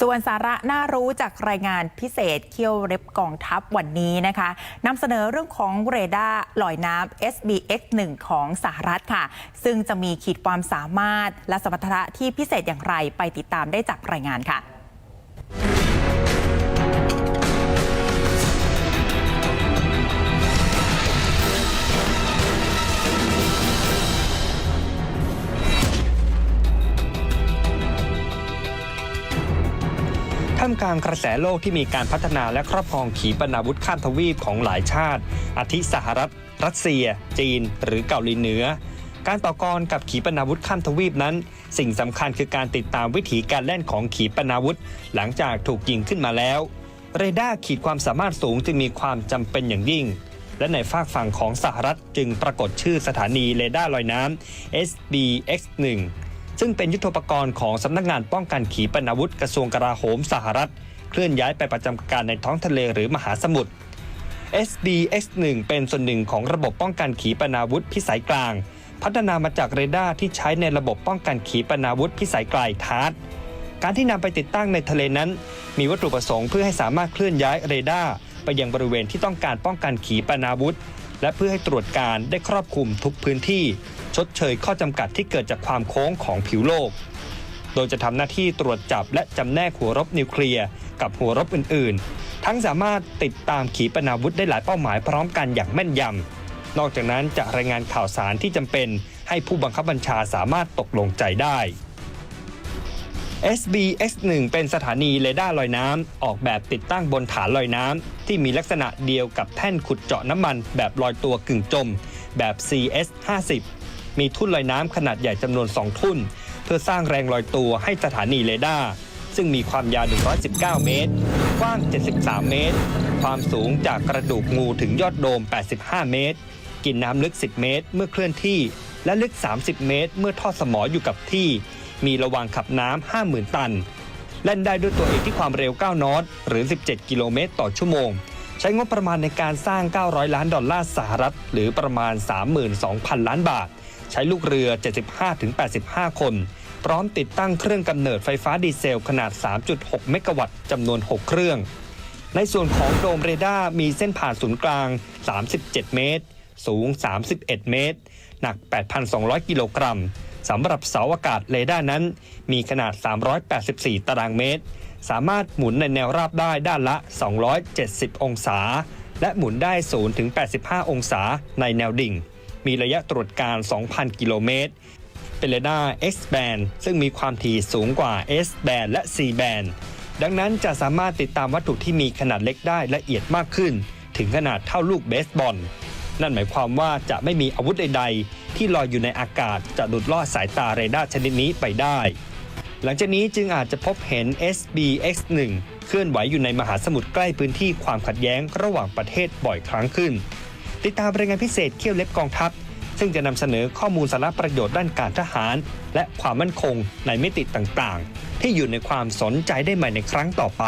ส่วนสาระน่ารู้จากรายงานพิเศษเคี่ยวเล็บกองทัพวันนี้นะคะนำเสนอเรื่องของเรดาร์ลอยน้ำ SBX 1 ของสหรัฐค่ะ ซึ่งจะมีขีดความสามารถและสมรรถนะที่พิเศษอย่างไรไปติดตามได้จากรายงานค่ะามกลางกระแสโลกที่มีการพัฒนาและครอบครองขีปนาวุธข้ามทวีปของหลายชาติ อาทิสหรัฐ รัสเซีย จีน หรือเกาหลีเหนือ การต่อกรกับขีปนาวุธข้ามทวีปนั้น สิ่งสำคัญคือการติดตามวิถีการเล่นของขีปนาวุธ หลังจากถูกยิงขึ้นมาแล้ว เรดาร์ขีดความสามารถสูงจึงมีความจำเป็นอย่างยิ่ง และในฝากฝั่งของสหรัฐจึงปรากฏชื่อสถานีเรดาร์ลอยน้ำ SBX-1 ซึ่งเป็นยุทโธปกรณ์ของสำนักงานป้องกันขีปนาวุธกระทรวงกลาโหมสหรัฐ เคลื่อนย้ายไปประจำการในท้องทะเลหรือมหาสมุทร SBX-1 เป็นส่วนหนึ่งของระบบป้องกันขีปนาวุธพิสัยกลาง พัฒนามาจากเรดาร์ที่ใช้ในระบบป้องกันขีปนาวุธพิสัยไกลทาร์การที่นำไปติดตั้งในทะเลนั้น มีวัตถุประสงค์เพื่อให้สามารถเคลื่อนย้ายเรดาร์ไปยังบริเวณที่ต้องการป้องกันขีปนาวุธ และเพื่อให้ตรวจการได้ครอบคลุมทุกพื้นที่ ชดเชยข้อจำกัดที่เกิดจากความโค้งของผิวโลก โดยจะทำหน้าที่ตรวจจับและจำแนกหัวรบนิวเคลียร์กับหัวรบอื่น ๆ ทั้งสามารถติดตามขีปนาวุธได้หลายเป้าหมายพร้อมกันอย่างแม่นยำนอกจากนั้นจะรายงานข่าวสารที่จำเป็น ให้ผู้บังคับบัญชาสามารถตกลงใจได้ SBX1 เป็นสถานีเรดาร์ลอยน้ำออกแบบติดตั้งบนฐานลอยน้ำที่มีลักษณะเดียวกับแท่นขุดเจาะน้ำมันแบบลอยตัวกึ่งจม แบบ CS50 มีทุ่นลอยน้ำขนาดใหญ่จำนวน 2 ทุ่น เพื่อสร้างแรงลอยตัวให้สถานีเรดาร์ซึ่งมีความยาว 119 เมตร กว้าง 73 เมตร ความสูงจากกระดูกงูถึงยอดโดม 85 เมตร กินน้ำลึก 10 เมตร เมื่อเคลื่อนที่ และลึก 30 เมตร เมื่อทอดสมออยู่กับที่ มีระวางขับน้ำ50,000 ตันเล่นได้ด้วยตัวเองที่ความเร็ว 9 นอตหรือ 17 กิโลเมตรต่อชั่วโมง ใช้งบประมาณในการสร้าง 900 ล้านดอลลาร์สหรัฐ หรือประมาณ 32,000 ล้านบาท ใช้ลูกเรือ 75-85 คน พร้อมติดตั้งเครื่องกำเนิดไฟฟ้าดีเซลขนาด 3.6 เมกะวัตต์จำนวน 6 เครื่อง ในส่วนของโดมเรดาร์มีเส้นผ่านศูนย์กลาง 37 เมตร สูง 31 เมตร หนัก 8,200 กิโลกรัม สำหรับเสาอากาศเรดาร์นั้น มีขนาด 384 ตารางเมตร สามารถหมุนในแนวราบได้ด้านละ 270 องศา และหมุนได้ 0 ถึง 85 องศาในแนวดิ่ง มีระยะตรวจการ 2,000 กิโลเมตร เป็นเรดาร์ X band ซึ่งมีความถี่สูงกว่า S band และ C band ดังนั้นจะสามารถติดตามวัตถุที่มีขนาดเล็กได้ละเอียดมากขึ้น ถึงขนาดเท่าลูกเบสบอล นั่นหมายความว่าจะไม่มีอาวุธใด ๆ ที่ลอยอยู่ในอากาศจะหลุดลอดสายตาเรดาร์ชนิดนี้ไปได้ หลังจากนี้จึงอาจจะพบเห็น SBX-1 เคลื่อนไหวอยู่ในมหาสมุทรใกล้พื้นที่ความขัดแย้งระหว่างประเทศบ่อยครั้งขึ้น ติดตามรายงานพิเศษเขี้ยวเล็บกองทัพ ซึ่งจะนำเสนอข้อมูลสาระประโยชน์ด้านการทหาร และความมั่นคงในมิติต่างๆ ที่อยู่ในความสนใจได้ใหม่ในครั้งต่อไป